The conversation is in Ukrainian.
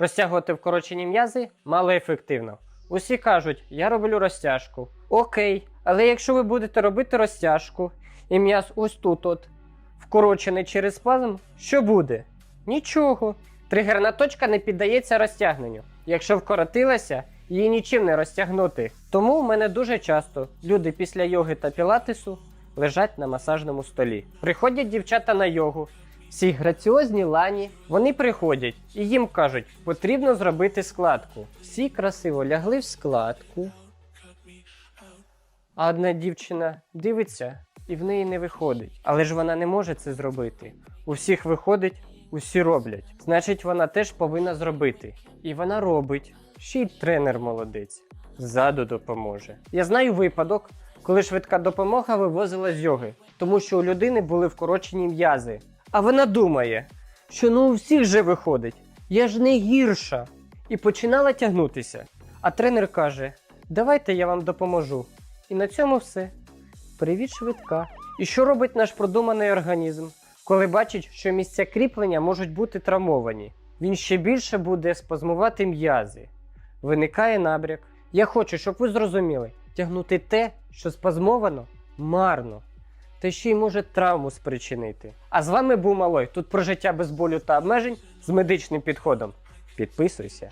Розтягувати вкорочені м'язи малоефективно. Усі кажуть, я роблю розтяжку. Окей, але якщо ви будете робити розтяжку, і м'яз ось тут от вкорочений через спазм, що буде? Нічого. Тригерна точка не піддається розтягненню. Якщо вкоротилася, її нічим не розтягнути. Тому в мене дуже часто люди після йоги та пілатесу лежать на масажному столі. Приходять дівчата на йогу, всі граціозні лані, вони приходять і їм кажуть, потрібно зробити складку. Всі красиво лягли в складку. А одна дівчина дивиться і в неї не виходить. Але ж вона не може це зробити. У всіх виходить, усі роблять. Значить, вона теж повинна зробити. І вона робить. Ще й тренер молодець. Ззаду допоможе. Я знаю випадок, коли швидка допомога вивозила з йоги, тому що у людини були вкорочені м'язи. А вона думає, що ну у всіх же виходить, я ж не гірша. І починала тягнутися. А тренер каже: Давайте я вам допоможу. І на цьому все. Привіт, швидка. І що робить наш продуманий організм, коли бачить, що місця кріплення можуть бути травмовані? Він ще більше буде спазмувати м'язи. Виникає набряк. Я хочу, щоб ви зрозуміли, тягнути те, що спазмовано, марно. Та ще й може травму спричинити. А з вами був Малой. Тут про життя без болю та обмежень з медичним підходом. Підписуйся.